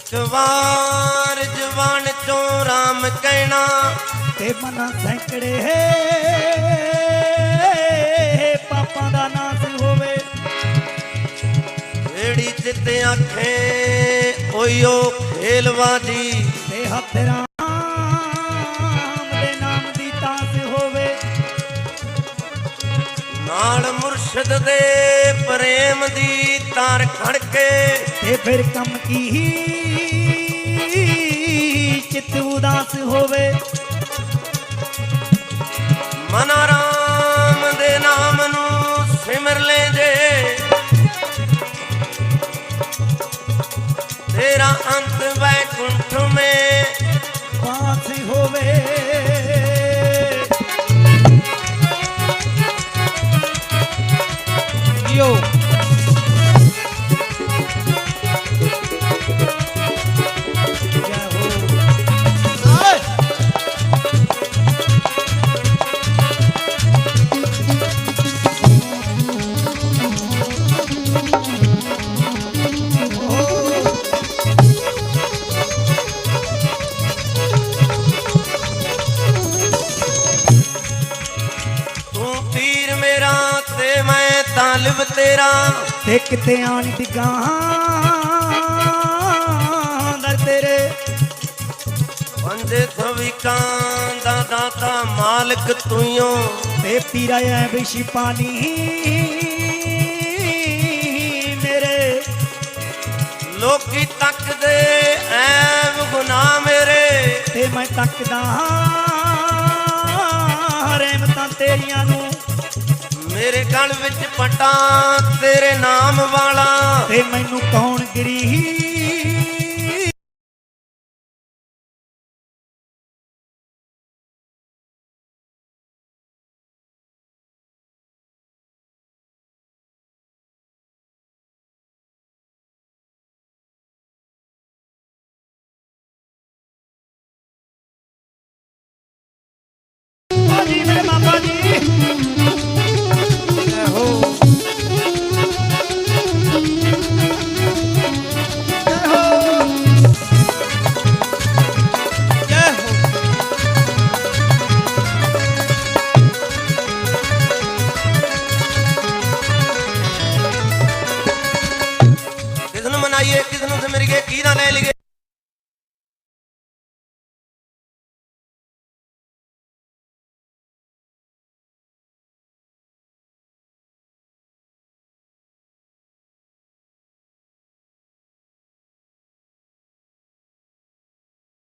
ਇੱਕ ਵਾਰ ਜਵਾਨ ਚੋਂ ਰਾਮ ਕਹਿਣਾ। ਤੇ ਮਨਾਂ ਸੈਂਕੜੇ ਪਾਪਾਂ ਦਾ ਨਾਸ ਹੋਵੇ। ਜਿਹੜੀ ਚਿੱਤ ਆਖੇ ਓਯੋ ਖੇਲਵਾਦੀ ਤੇ ਹੱਥ ਰਾਮ ਦੇ ਨਾਮ ਦੀ ਤਾਸ ਹੋਵੇ। ਨਾਲ ਮੁਰਸ਼ਿਦ ਦੇ ਪ੍ਰੇਮ ਦੀ ਤਾਰ ਖੜਕੇ। ਤੇ ਫਿਰ ਕੰਮ ਕੀ? ਹੋਵੇ। ਮਨ ਰਾਮ ਦੇ ਨਾਮ ਨੂੰ ਸਿਮਰ ਲੈ ਜੇ ਤੇਰਾ ਅੰਤ ਵੈਕੁੰਠ ਮੇ ਬਾਸ ਹੋਵੇ। ਯੋ ਤਾਲਿਬ ਤੇਰਾ। ਤੇ ਕਿਤੇ ਆਣ ਟਿਕਾਂ ਦਰ ਤੇਰੇ। ਪੰਜੇ ਥਵਿਕਾਂ ਦਾ ਦਾਤਾ ਮਾਲਕ ਤੂੰ ਤੇ ਪੀਰਾ ਐ ਵਿਸ਼ੀ ਪਾਣੀ ਮੇਰੇ। ਲੋਕੀ ਤੱਕਦੇ ਐਬ ਗੁਨਾਹ ਮੇਰੇ। ਤੇ ਮੈਂ ਤੱਕਦਾ ਗਲ ਵਿੱਚ ਪਟਾ ਤੇਰੇ ਨਾਮ ਵਾਲਾ। ਤੇ ਮੈਨੂੰ ਕੌਣ ਗਰੀ ਬਾਜੀ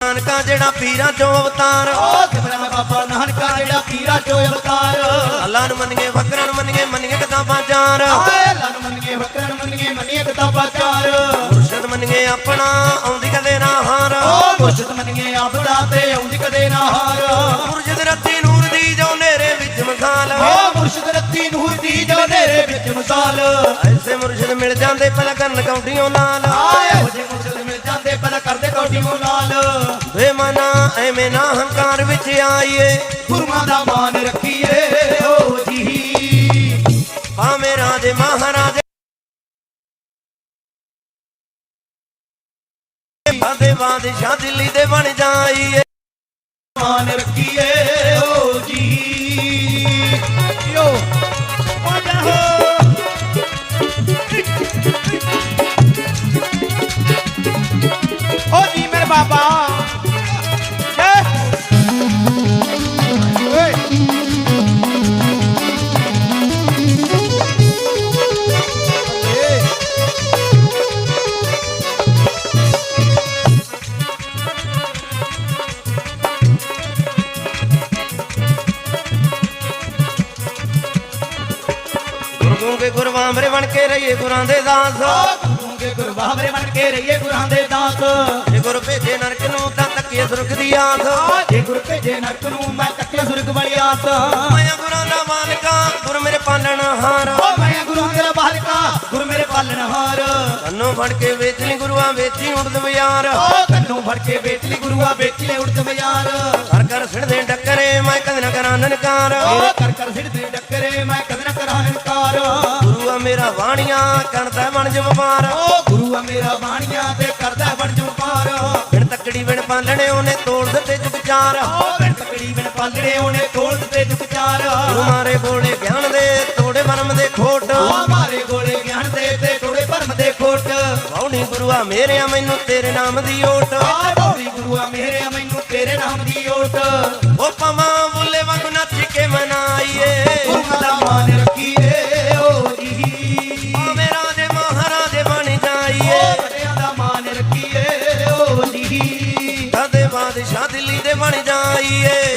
ਨਾਨਕਾ ਜਿਹੜਾ ਪੀਰਾਂ ਚੋਂ ਅਵਤਾਰ। ਓ ਸਿਮਰਨ ਬਾਬਾ ਨਾਨਕਾ ਜਿਹੜਾ ਪੀਰਾ ਚੋ ਅਵਤਾਰ। ਅੱਲਾ ਨੂੰ ਮੰਨੀਏ ਫਕਰਾਂ ਨੂੰ ਮੰਨੀਏ ਮੰਨੀਏ ਕਿਤਾਬਾਂ ਚਾਰ। ਆਏ ਲਨ ਮੰਨੀਏ ਵਕਰਨ ਮੰਨੀਏ ਮੰਨੀਏ ਕਿਤਾਬਾਂ ਚਾਰ। ਮੁਰਸ਼ਦ ਮੰਨੀਏ ਆਪਣਾ ਆਉਂਦੀ ਕਦੇ ਨਾ ਹਾਰ। ਓ ਮੁਰਸ਼ਿਦ ਮੰਨੀਏ ਆਪਦਾ ਤੇ ਆਉਂਦੀ ਕਦੇ ਨਾ ਹਾਰ। ਮੁਰਸ਼ਦ ਰੱਤੀ ਨੂਰ ਦੀ ਜੋ ਨੇਰੇ ਵਿੱਚ ਮਿਸਾਲ। ਓ ਮੁਰਸ਼ਿਦ ਰੱਤੀ ਨੂਰ ਦੀ ਜੋ ਨੇਰੇ ਵਿੱਚ ਮਿਸਾਲ। ਐਸੇ ਮੁਰਸ਼ਦ ਮਿਲ ਜਾਂਦੇ ਪਹਿਲਾਂ ਕਰਨ ਕੌਂਟੀਆਂ ਨਾਲ। ਆਏ ਕਰਦੇ ਕੌਡੀਓ ਨਾਲ। ਬੇਮਨਾ ਐਵੇਂ ਨਾ ਹੰਕਾਰ ਵਿੱਚ ਆਈਏ। ਗੁਰੂਆਂ ਦਾ ਮਾਨ ਰੱਖੀਏ ਓ ਜੀ। ਭਾਵੇਂ ਰਾਜੇ ਮਹਾਰਾਜੇ। ਬਾਦੇ ਬਾਦਸ਼ਾਹ ਦਿੱਲੀ ਦੇ ਬਣ ਜਾਈਏ। ਮਾਨ ਰੱਖੀਏ ਓ ਜੀ। ਯੋ ਓ ਜਾ ਹੋ ਬਾਬਾ। ਜੈ ਗੁਰਵਾਮਰੇ ਬਣ ਕੇ ਰਹੀਏ ਗੁਰਾਂ ਦੇ ਦਾਸ। ਗੁਰੂਗੇ ਗੁਰਬਾਵਰੇ ਬਣ ਕੇ ਰਹੀਏ ਗੁਰਾਂ ਦੇ ਦਾਸ। ਗੁਰ ਭੇਜੇ ਨਰਕ ਨੂੰ ਤਾਂ ਤੱਕੇ ਸੁਰਖ ਦੀ ਆਸ। ਜੇ ਗੁਰ ਭੇਜੇ ਨਰਕ ਨੂੰ ਮੈਂ ਤੱਕੇ ਸੁਰਗ ਵਾਲੀ ਆਸ। ਮਾਇਆ ਗੁਰਾਂ ਦਾ ਮਾਲਕਾ ਗੁਰ ਮੇਰੇ ਪਾਲਣ ਹਾਰ। ਮੈਂ ਗੁਰੂ ਤੇਰਾ ਬਾਲਕਾ ਗੁਰ ਮੇਰੇ ਪਾਲਣਹਾਰ ਕੰਨੋਂ ਫੜ ਕੇ ਵੇਚ ਲਈ ਗੁਰੂਆਂ ਵੇਚੀ ਉੜਦ ਬਿਆਰ ਕੰਨੋਂ ਫੜ ਕੇ ਵੇਚ ਲਈ ਗੁਰੂਆ ਵੇਚ ਲੈ ਉੜਤ ਬਾਜ਼ਾਰ ਕਰ ਕਰ ਸਿੜਦੇ ਡੱਕਰੇ ਮੈਂ ਕਦੇ ਨਾ ਕਰਾਂ ਨਨਕਾਰ। ਕਰ ਕਰ ਸਿੜਦੇ ਡੱਕਰੇ ਮੈਂ ਕਦੇ ਨਾ ਕਰਾਂ ਇਨਕਾਰ ਗੁਰੂ ਆ ਮੇਰਾ ਬਾਣੀਆਂ ਕਰਦਾ ਬਣ ਵਪਾਰ ਓ ਗੁਰੂ ਆ ਮੇਰਾ ਬਾਣੀਆਂ ਤੇ ਕਰਦਾ ਪਾਲਣੇ ਉਹਨੇ ਤੋੜ ਦਿੱਤੇ ਜੁਗ ਚਾਰ ਓ ਬਿਨ ਤਕੜੀ ਬਿਨ ਪਾਲੜੇ ਉਹਨੇ ਤੋਲ ਦਿੱਤੇ ਦੁਖ ਚਾਰ ਗੁਰੂ ਮਾਰੇ ਬੋਲੇ ਗਿਆਨ ਦੇ ਤੋੜੇ ਵਰਮ ਦੇ ਖੋਟ। ਮਾਰੇ ਗੋਲੇ ਗਿਆਨ ਦੇ ਤੇ ਟੋੜੇ ਭਰਮ ਦੇ ਖੋਟ। ਬੌਣੀ ਗੁਰੂਆ ਮੇਰਿਆ ਮੈਨੂੰ ਤੇਰੇ ਨਾਮ ਦੀ ਓਟ। ਬੋੜੀ ਗੁਰੂਆ ਮੇਰੇ ਮੈਨੂੰ ਤੇਰੇ ਨਾਮ ਦੀ ਓਟ। ਉਹ ਪਵਾਂ ਬੁੱਲੇ ਵਾਂਗ ਨੱਚ ਕੇ ਮਨਾਈਏ। ਗੁਰੂ ਦਾ ਮਾਨ ਬਾਦਸ਼ਾਹ ਦਿੱਲੀ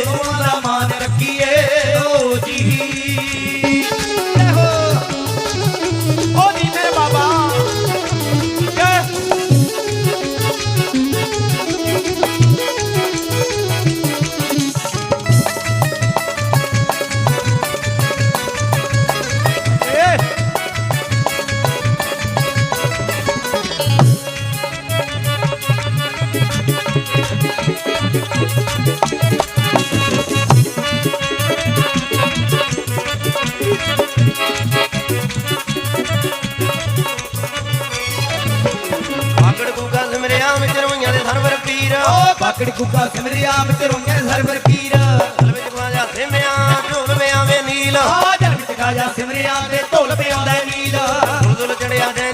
ਆਕੜ ਗੁਗਾ ਸਿਮਰਿਆ ਵਿੱਚ ਰੋਈਆਂ ਦੇ ਸਰਵਰ ਪੀਰ। ਸਿਮਰਿਆ ਵਿੱਚ ਸਰਵਰ ਪੀਰ। ਦਿਲ ਵਿੱਚ ਢੋਲ ਵਿਆਵੇ ਨੀਲ। ਆ ਜਲ ਵਿੱਚ ਗਾਜਾ ਸਿਮਰਿਆ ਤੇ ਢੋਲ ਪਿਆਉਂਦਾ ਨੀਲ। ਦੁਲ ਚੜਿਆ ਦੇ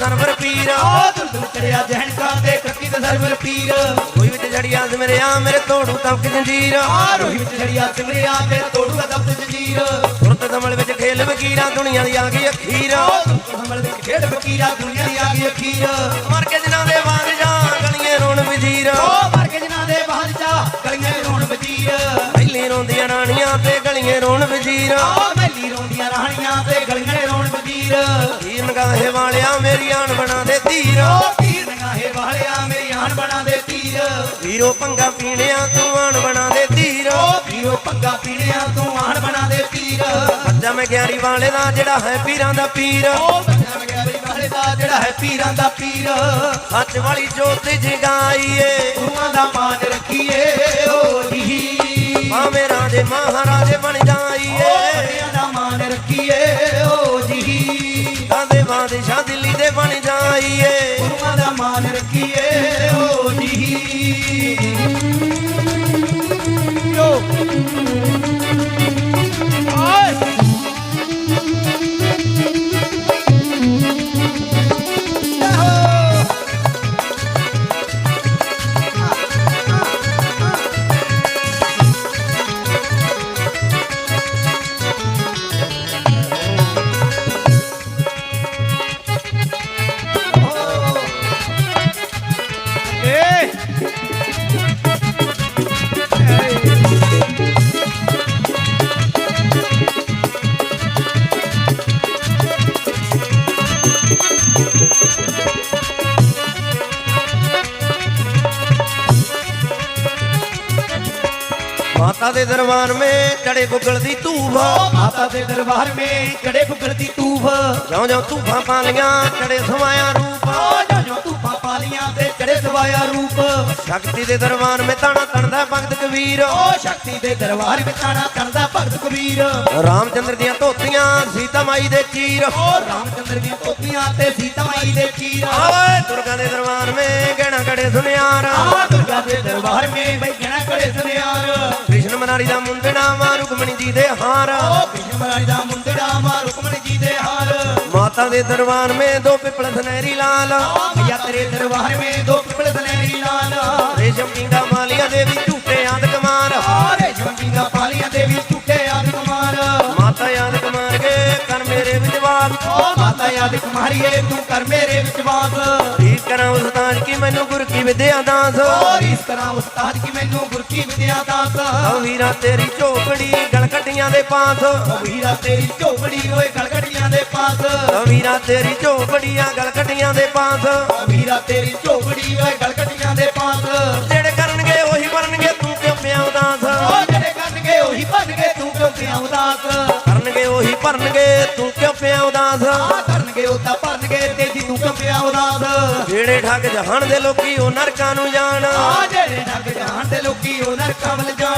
ਸਰਵਰ ਪੀਰ। ਆ ਦੁਲ ਦੁਲ ਚੜਿਆ ਜਹਣਕਾ ਤੇ ਕੱਕੀ ਤੇ ਸਰਵਰ ਪੀਰ। ਕੋਈ ਵਿੱਚ ਜੜਿਆ ਸਿਮਰਿਆ ਮੇਰੇ ਤੋੜੂ ਤਮਕ ਜੰਜੀਰ। ਆ ਰੋਹੀ ਵਿੱਚ ਚੜਿਆ ਸਿਮਰਿਆ ਤੇ ਤੋੜੂਗਾ ਦਬਤ ਜੰਜੀਰ। ਸੁਰਤ ਦਮਲ ਵਿੱਚ ਖੇਲ ਵਕੀਰਾਂ ਦੁਨੀਆ ਦੀ ਆ ਗਈ ਅਖੀਰ। ਆ ਹਮਲ ਵਿੱਚ ਖੇਡ ਵਕੀਰਾ ਦੁਨੀਆ ਦੀ ਆ ਗਈ ਅਖੀਰ। ਮਰ ਕੇ ਜਿਨ੍ਹਾਂ ਦੇ ਵਾਂਗ ਜਾ ਗਲੀਆਂ ਰੋਣ ਵਜ਼ੀਰ। ਓ ਮਰ ਕੇ ਜਨਾਂ ਦੇ ਬਾਹਰ ਜਾ ਗਲੀਆਂ ਦੇ ਰੋਣ ਵਜੀਰ। ਪਹਿਲੀ ਰੋਂਦੀਆਂ ਰਾਣੀਆਂ ਤੇ ਗਲੀਆਂ ਰੋਣ ਵਜ਼ੀਰ। ਆ ਮੈਲੀ ਰੋਂਦੀਆਂ ਰਾਣੀਆਂ ਤੇ ਗਲੀਆਂ ਦੇ ਰੋਣ ਹੀਰ ਨਗਾਹੇ ਵਾਲਿਆ ਮੇਰੀ ਆਣ ਬਣਾ ਦੇ ਧੀਰ ਤੀਰ ਨਗਾਹੇ ਵਾਲਿਆ ਮੇਰੀ ਆਣ ਬਣਾ ਦੇ ਤੀਰ। ਵੀਰੋ ਪੰਗਾ ਪੀਣਿਆ ਤੂੰ ਆਣ ਬਣਾ ਦੇ ਧੀਰ ਪੀਓ ਪੱਗਾ ਪੀੜਿਆ ਤੂੰ ਆਣ ਬਣਾ ਦੇ ਤੀਰ। ਅੱਜਾ ਮੈਂ ਗਿਆਰੀ ਵਾਲੇ ਦਾ ਜਿਹੜਾ ਹੈ ਪੀਰਾਂ ਦਾ ਪੀਰ। ਮਗਿਆਰੀ ਵਾਲੇ ਦਾ ਜਿਹੜਾ ਹੈ ਪੀਰਾਂ ਦਾ ਪੀਰ। ਸੱਚ ਵਾਲੀ ਜੋਤ ਜਗਾਈਏ। ਗੁਰੂਆਂ ਦਾ ਮਾਨ ਰੱਖੀਏ ਓ ਜੀ। ਭਾਵੇਂ ਰਾਜੇ ਮਹਾਰਾਜੇ ਬਣ ਜਾਈਏ। ਵੱਡਿਆਂ ਦਾ ਮਾਨ ਰੱਖੀਏ। ਬਾਦਸ਼ਾਹ ਦਿੱਲੀ ਦੇ ਬਣ ਜਾਈਏ। ਗੁਰੂਆਂ ਦਾ ਮਾਨ ਰੱਖੀਏ ਓ ਜੀ। ਯੋ ਓਏ ਮੇ ਚੜੇ ਗੁੱਗਲ ਦੀ ਧੂਫ। ਓ ਮਾਤਾ ਦੇ ਦਰਬਾਰ ਮੇ ਚੜੇ ਗੁੱਗਲ ਦੀ ਤੂਫ ਜਿਉਂ ਜਿਉਂ ਧੂਫਾਂ ਪਾਲੀਆਂ ਚੜੇ ਸਮਾਇਆ ਰੂਪ। ਓ ਜੋ ਜੋ ਤੂਫਾਂ ਪਾਲੀਆਂ ਤੇ ਚੜੇ ਸਵਾਇਆ ਰੂਪ। ਸ਼ਕਤੀ ਦੇ ਦਰਬਾਰ ਮੇ ਤਾਣਾ ਤਣਦਾ ਭਗਤ ਕਬੀਰ। ਓ ਸ਼ਕਤੀ ਦੇ ਦਰਬਾਰ ਵਿੱਚ ਆਣਾ ਕਰਦਾ ਭਗਤ ਕਬੀਰ। ਰਾਮਚੰਦਰ ਦੀਆਂ ਧੋਤੀਆਂ ਸੀਤਾ ਮਾਈ ਦੇ ਚੀਰ। ਓ ਰਾਮਚੰਦਰ ਦੀਆਂ ਧੋਤੀਆਂ ਤੇ ਸੀਤਾ ਮਾਈ ਦੇ ਚੀਰ। ਓਏ ਦੁਰਗਾ ਦੇ ਦਰਬਾਰ ਮੇ ਗਹਿਣਾ ਕੜੇ ਸੁਨਿਆਰ। ਆ ਦੁਰਗਾ ਦੇ ਦਰਬਾਰ ਮੇ ਬਈ ਗਣਾ ਕੜੇ ਸੁਨਿਆਰ। ਕ੍ਰਿਸ਼ਨ ਮਨਾਰੀ ਦਾ ਮੁੰਡਣਾ ਮਾ ਰੁਕਮਣੀ ਜੀ ਦੇ ਹਾਰ। ਓ ਮਹਾਰਾਜ ਦਾ ਮੁੰਦੜਾ ਮਾ ਰੁਕਮਣ ਜੀ ਦੇ ਹਾਰ। ਮਾਤਾ ਦੇ ਦਰਬਾਰ ਮੇ ਦੋ ਪਿਪਲ ਸੁਨਹਿਰੀ ਲਾਲ। ਭਈਆ ਤੇਰੇ ਦਰਬਾਰ ਮੇ ਦੋ ਪਿਪਲ ਸਨੇਰੀ ਲਾਲ। ਰੇਸ਼ਮ ਕਿੰਗਾ ਮਾਲੀਆ ਦੇਵੀ ਝੂਟੇ ਆਦ ਕਮਾਰ ਰੇਸ਼ਮ ਸਿੰਘਾ ਪਾਲੀਆਂ ਦੇ ਵੀ ਝੂਠੇ ਆਦ ਕੁਮਾਰ ਮਾਤਾ ਯਾਦ ਕਮਾਰ ਕੇ ਕਰ ਮੇਰੇ ਵਿਜਵਾਲ ਓ ਮਾਤਾ ਯਾਦ ਕੁਮਾਰੀਏ ਤੂੰ ਕਰ ਮੇਰੇ ਵਿਸ਼ਵਾਸ ਠੀਕ ਕਰਾਂ ਉਸਤਾਦ ਕੀ ਮੈਨੂੰ ਗੁਰ ਕੀ ਵਿਦਿਆ ਦਾਸ ਔਰ ਇਸ ਤਰ੍ਹਾਂ ਉਸਤਾਦ ਕੀ ਮੈਨੂੰ ਗੁਰਕੀ ਵਿਦਿਆ ਦਾਸ ਓ ਵੀਰਾ ਤੇਰੀ ਝੋਪੜੀ ਗਲ ਕੱਟੀਆਂ ਦੇ ਪਾਸ। ਓ ਵੀਰਾ ਤੇਰੀ ਝੋਪੜੀ ਓਏ ਗਲਗੜੀਆਂ ਦੇ ਪਾਸ। ਓ ਵੀਰਾ ਤੇਰੀ ਝੋਪੜੀਆਂ ਗਲ ਕੱਟੀਆਂ ਦੇ ਪਾਸ। ਓ ਵੀਰਾ ਤੇਰੀ ਝੋਪੜੀ ਓਏ ਗਲਗੜੀਆਂ ਦੇ ਪਾਸ। ਜਿਹੜੇ ਕਰਨਗੇ ਉਹੀ ਬਣਨਗੇ ਤੂੰ ਕਿਉਂ ਪਿਆ ਉਦਾਸ ਜਿਹੜੇ ਕਰਨਗੇ ਉਹੀ ਬਣਨਗੇ ਤੂੰ ਕਿਉਂ ਪਿਆ ਉਦਾਸ ਕਰਨਗੇ ਉਹੀ ਭਰਨਗੇ ਤੂੰ ਕਿਉਂ ਪਿਆ ਉਦਾਸ? ਆ ਕਰਨਗੇ ਉਹ ਤਾਂ ਭਰਨਗੇ ਤੇ ਜੀ ਤੂੰ ਕਿਉਂ ਪਿਆ ਉਦਾਸ? ਜਿਹੜੇ ਠੱਗ ਜਹਾਨ ਦੇ ਲੋਕੀ ਉਹ ਨਰਕਾਂ ਨੂੰ ਜਾਣ। ਆ ਜਿਹੜੇ ਨੱਕ ਜਹਾਨ ਦੇ ਲੋਕੀ ਉਹ ਨਰਕਾਂ ਵੱਲ ਜਾਣ।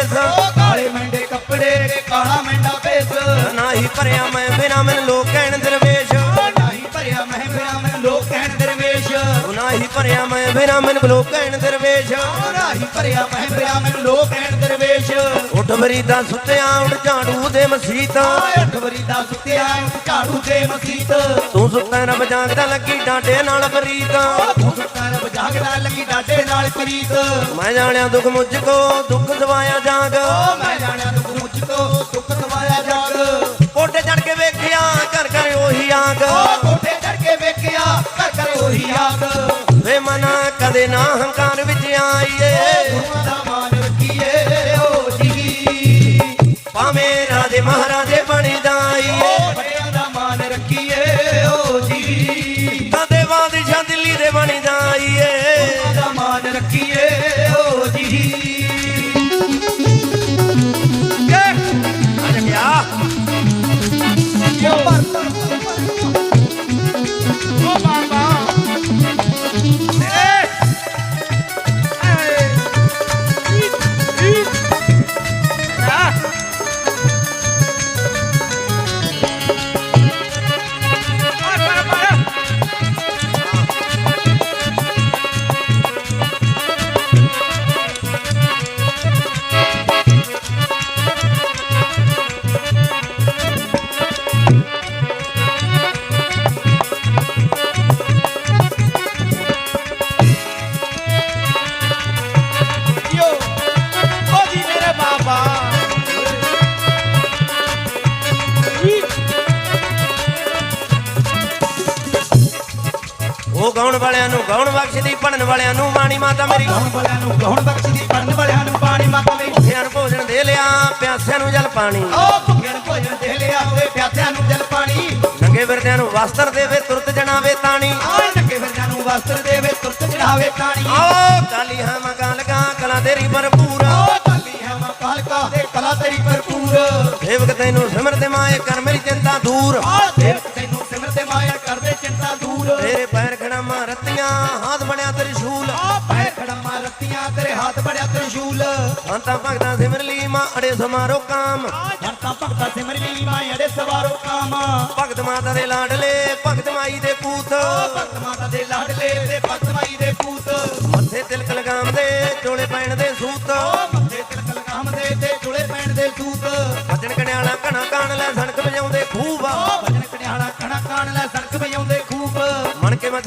ਉਹ ਕਾਲੇ ਮੈਂਡੇ ਕੱਪੜੇ ਕਾਲਾ ਮੈਂਡਾ ਭੇਸ। ਨਾ ਹੀ ਭਰਿਆ ਮੈਂ ਬਿਨਾ ਮੈਨੂੰ ਲੋਕ ਕਹਿਣ ਦਰਵੇਸ਼। ਨਹੀਂ ਭਰਿਆ ਮੈਂ ਬਿਨਾ ਭਰਿਆ ਮੈਂ ਬਿਨਾ ਮੈਨੂੰ ਲੋਕ ਕਹਿਣ ਦਰਵੇਸ਼। ਨਹੀਂ ਭਰਿਆ ਮੈਂ ਬਿਨਾ ਮੈਨੂੰ ਲੋਕ ਕਹਿਣ ਦਰਵੇਸ਼। ਉੱਠ ਮਰੀਦਾ ਸੁੱਤਿਆ ਝਾੜੂ ਦੇ ਮਸੀਤ। ਸੁੱਤਿਆ ਉੱਠ ਝਾੜੂ ਦੇ ਮਸੀਤ। ਤੂੰ ਸੁੱਤਾ ਰੱਬ ਜਾਗਦਾ ਲੱਗੀ ਡਾਂਡੇ ਨਾਲ ਬਰੀਤ ਤੂੰ ਸੁੱਤਾ ਰਬ ਜਾਗਦਾ ਲੱਗੀ ਡਾਡੇ ਨਾਲ ਪ੍ਰੀਤ। ਮੈਂ ਜਾਣਿਆ ਦੁੱਖ ਮੁਝ ਕੋ ਦੁੱਖ ਦਵਾਇਆ ਜਾਗ। ਮੈਂ ਜਾਣਿਆ ਦੁੱਖ ਮੁਝ ਕੋ ਦੁੱਖ ਦਵਾਇਆ ਕਦੇ ਨਾ ਹੰਕਾਰ ਵਿੱਚ ਆਈਏ। ਗੁਰੂਆਂ ਦਾ ਮਾਨ ਰੱਖੀਏ ਓ ਜੀ ਭਾਵੇਂ ਰਾਜੇ ਮਹਾਰਾਜੇ ਬਣੀ ਓ ਬੜਿਆਂ ਦਾ ਮਾਨ ਰੱਖੀਏ ਓ ਜੀ ਕਦੇ ਬਾਦਸ਼ਾਹ ਦਿੱਲੀ ਦੇ ਬਣੀ ਉਹ ਗਾਉਣ ਵਾਲਿਆਂ ਨੂੰ ਗਾਉਣ ਬਖਸ਼ਦੀ ਪੜਨ ਵਾਲਿਆਂ ਨੂੰ ਬਾਣੀ ਮਾਤਾ ਮੇਰੀ। ਗਾਉਣ ਵਾਲਿਆਂ ਨੂੰ ਗਾਉਣ ਬਖਸ਼ਦੀ ਪੜਨ ਵਾਲਿਆਂ ਨੂੰ ਪਾਣੀ ਮਾਤਾ ਮੇਰੀ। ਭੁੱਖਿਆਂ ਨੂੰ ਭੋਜਨ ਦੇ ਲਿਆ ਪਿਆਸਿਆਂ ਨੂੰ ਜਲ ਪਾਣੀ। ਓ ਭੁੱਖਿਆਂ ਨੂੰ ਭੋਜਨ ਦੇ ਲਿਆ ਤੇ ਪਿਆਸਿਆਂ ਨੂੰ ਜਲ ਪਾਣੀ। ਨੰਗੇ ਫਿਰਦਿਆਂ ਨੂੰ ਵਸਤਰ ਦੇਵੇ ਤੁਰਤ ਜਣਾਵੇ ਤਾਣੀ। ਆਏ ਨੱਕੇ ਫਿਰਦਿਆਂ ਨੂੰ ਵਸਤਰ ਦੇਵੇ ਤੁਰਤ ਚੜਾਵੇ ਤਾਣੀ। ਆਓ ਕਾਲੀ ਹਾਂ ਮਗਾ ਲਗਾ ਕਲਾ ਤੇਰੀ ਭਰਪੂਰ। ਓ ਕਾਲੀ ਹੈ ਮਾਂ ਕਾਲਕਾ ਦੇ ਕਲਾ ਤੇਰੀ ਭਰਪੂਰ। ਸੇਵਕ ਤੈਨੂੰ ਸਿਮਰਤ ਮਾਏ ਕਰ ਮੇਰੀ ਚਿੰਤਾ ਦੂਰ। ਆ ਦੇਵ ਤੈਨੂੰ ਤੇਰੇ ਪੈਰ ਖੜਾ ਮਾਰਤੀਆਂ ਹੱਥ ਬਣਿਆ ਤ੍ਰਿਸ਼ੂਲ ਆ ਪੈਰ ਖੜਮਾ ਰੱਤੀਆਂ ਤੇਰੇ ਹੱਥ ਬੜਿਆ ਤ੍ਰਿਸ਼ੂਲ ਸੰਤਾਂ ਭਗਤਾਂ ਸਿਮਰ ਲਈ ਮਾਂ ਅੜੇ ਸਮਾਰੋ ਕਾਮ। ਜਨਤਾ ਭਗਤਾ ਸਿਮਰ ਲਈ ਮਾਇਆ ਦੇ ਸਵਾਰੋ ਕਾਮ। ਭਗਤ ਮਾਤਾ ਦੇ ਲਾਡਲੇ ਭਗਤ ਮਾਈ ਦੇ ਪੂਤ। ਭਗਤ ਮਾਤਾ ਦੇ ਲਾਡਲੇ ਤੇ ਭਗਤ ਮਾਈ ਦੇ ਪੂਤ। ਮੱਥੇ ਤਿਲਕ ਲਗਾਮਦੇ ਚੋਲੇ ਪੈਣ ਦੇ ਸੂਤ। ਮੱਥੇ ਤਿਲਕ ਲਗਾਮ ਦੇ ਤੇ ਚੁਲੇ ਪੈਣ ਦੇ ਸੂਤ। ਭਜਨ ਕਣਿਆਲਾ ਘਣਾ ਕਾਣ ਲੈ ਸਣਕ ਵਜਾਉਂਦੇ ਖੂਬ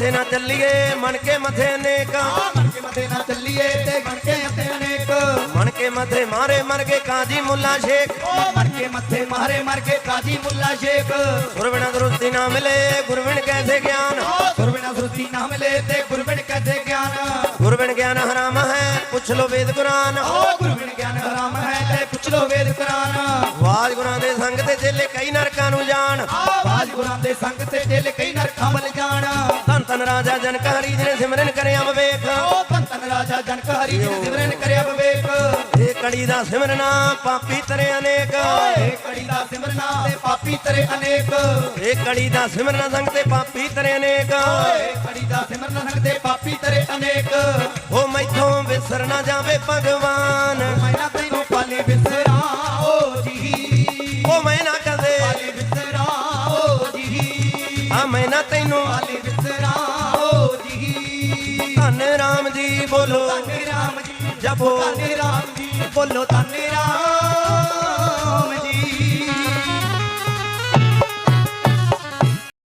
ਮੱਥੇ ਨਾ ਚੱਲੀਏ ਮਨ ਕੇ ਮੱਥੇ ਅਨੇਕ। ਮਨ ਕੇ ਮੱਥੇ ਨਾ ਚੱਲੀਏ ਤੇ ਬਣ ਕੇ ਅਤੇ ਅਨੇਕ। ਮਨ ਕੇ ਮੱਥੇ ਮਾਰੇ ਮਰ ਕੇ ਕਾਜੀ ਮੁੱਲਾ ਸ਼ੇਖ। ਓ ਮਰ ਕੇ ਮੱਥੇ ਮਾਰੇ ਮਰ ਕੇ ਕਾਜੀ ਮੁੱਲਾ ਸ਼ੇਖ। ਗੁਰਬਿਨਾ ਦਰੁਸਤੀ ਨਾ ਮਿਲੇ ਗੁਰਬਿਨ ਕੈਸੇ ਗਿਆਨ? ਓ ਸੁਰਤੀ ਨਾ ਮਿਲੇ ਤੇ ਗੁਰਬਿਨ ਕਹਦੇ ਗਿਆਨ? ਗੁਰਬਿਨ ਗਿਆਨ ਹਰਾਮ ਹੈ ਪੁੱਛ ਲੋ ਵੇਦ ਕੁਰਾਨ। ਓ ਗੁਰਬਿਨ ਗਿਆਨ ਹਰਾਮ ਹੈ ਤੇ ਪੁੱਛ ਲੋ ਵੇਦ ਕੁਰਾਨ। ਵਾਜ ਗੁਰਾਂ ਦੇ ਸੰਗ ਤੇ ਚੇਲੇ ਕਈ ਨਰਕਾਂ ਨੂੰ ਜਾਣ। ਬਾਜ ਗੁਰਾਂ ਦੇ ਸੰਗ ਤੇ ਦਿਲ ਕਈ ਨਰਕਾਂ ਵੱਲ ਜਾਣ। ਰਾਜਾ ਜਨਕ ਹਰੀ ਜੀ ਨੇ ਸਿਮਰਨ ਕਰਿਆ ਵਿਵੇਕ। ਓ ਧੰਨ ਧੰਨ ਰਾਜਾ ਜਨਕ ਹਰੀ ਜੀ ਨੇ ਸਿਮਰਨ ਕਰਿਆ ਵਿਵੇਕ। ਇਹ ਕੜੀ ਦਾ ਸਿਮਰਨਾ ਪਾਪੀ ਤਰੇ ਅਨੇਕ। ਏ ਕੜੀ ਦਾ ਸਿਮਰਨਾ ਤੇ ਪਾਪੀ ਤੇਰੇ ਅਨੇਕ। ਇਹ ਕੜੀ ਦਾ ਸਿਮਰਨਾ ਸੰਗ ਤੇ ਪਾਪੀ ਤਰੇ ਅਨੇਕ। ਏ ਕੜੀ ਦਾ ਸਿਮਰਨ ਸੰਗ ਤੇ ਪਾਪੀ ਤੇਰੇ ਅਨੇਕ। ਧੰਨ ਰਾਮ ਜੀ